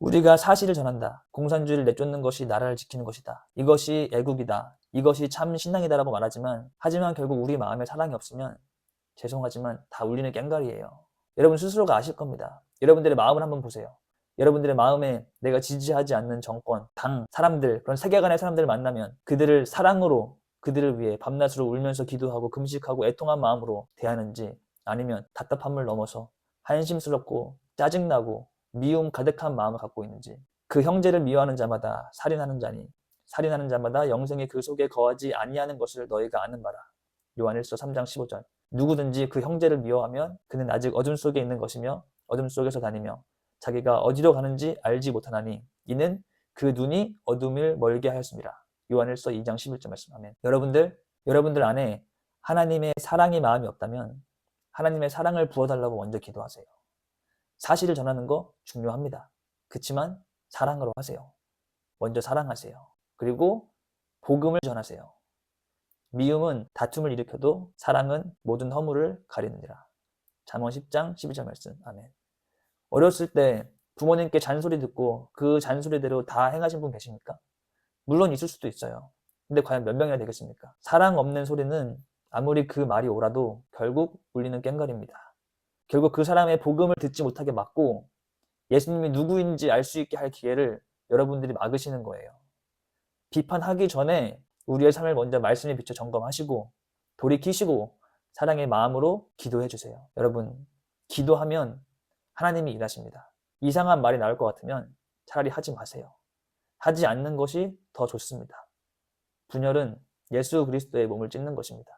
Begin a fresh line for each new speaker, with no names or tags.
우리가 사실을 전한다. 공산주의를 내쫓는 것이 나라를 지키는 것이다. 이것이 애국이다. 이것이 참 신앙이다라고 말하지만 하지만 결국 우리 마음에 사랑이 없으면 죄송하지만 다 울리는 깽가리예요. 여러분 스스로가 아실 겁니다. 여러분들의 마음을 한번 보세요. 여러분들의 마음에 내가 지지하지 않는 정권, 당, 사람들, 그런 세계관의 사람들을 만나면 그들을 사랑으로 그들을 위해 밤낮으로 울면서 기도하고 금식하고 애통한 마음으로 대하는지 아니면 답답함을 넘어서 한심스럽고 짜증나고 미움 가득한 마음을 갖고 있는지 그 형제를 미워하는 자마다 살인하는 자니 살인하는 자마다 영생의 그 속에 거하지 아니하는 것을 너희가 아는 바라. 요한일서 3장 15절. 누구든지 그 형제를 미워하면 그는 아직 어둠 속에 있는 것이며 어둠 속에서 다니며 자기가 어디로 가는지 알지 못하나니 이는 그 눈이 어둠을 멀게 하였습니다. 요한일서 2장 11절 말씀. 아멘. 여러분들, 여러분들 안에 하나님의 사랑의 마음이 없다면 하나님의 사랑을 부어달라고 먼저 기도하세요. 사실을 전하는 거 중요합니다. 그렇지만 사랑으로 하세요. 먼저 사랑하세요. 그리고 복음을 전하세요. 미움은 다툼을 일으켜도 사랑은 모든 허물을 가리느니라. 잠언 10장 12절 말씀. 아멘. 어렸을 때 부모님께 잔소리 듣고 그 잔소리대로 다 행하신 분 계십니까? 물론 있을 수도 있어요. 근데 과연 몇 명이나 되겠습니까? 사랑 없는 소리는 아무리 그 말이 오라도 결국 울리는 깽가리입니다. 결국 그 사람의 복음을 듣지 못하게 막고 예수님이 누구인지 알 수 있게 할 기회를 여러분들이 막으시는 거예요. 비판하기 전에 우리의 삶을 먼저 말씀에 비춰 점검하시고 돌이키시고 사랑의 마음으로 기도해 주세요. 여러분, 기도하면 하나님이 일하십니다. 이상한 말이 나올 것 같으면 차라리 하지 마세요. 하지 않는 것이 더 좋습니다. 분열은 예수 그리스도의 몸을 찢는 것입니다.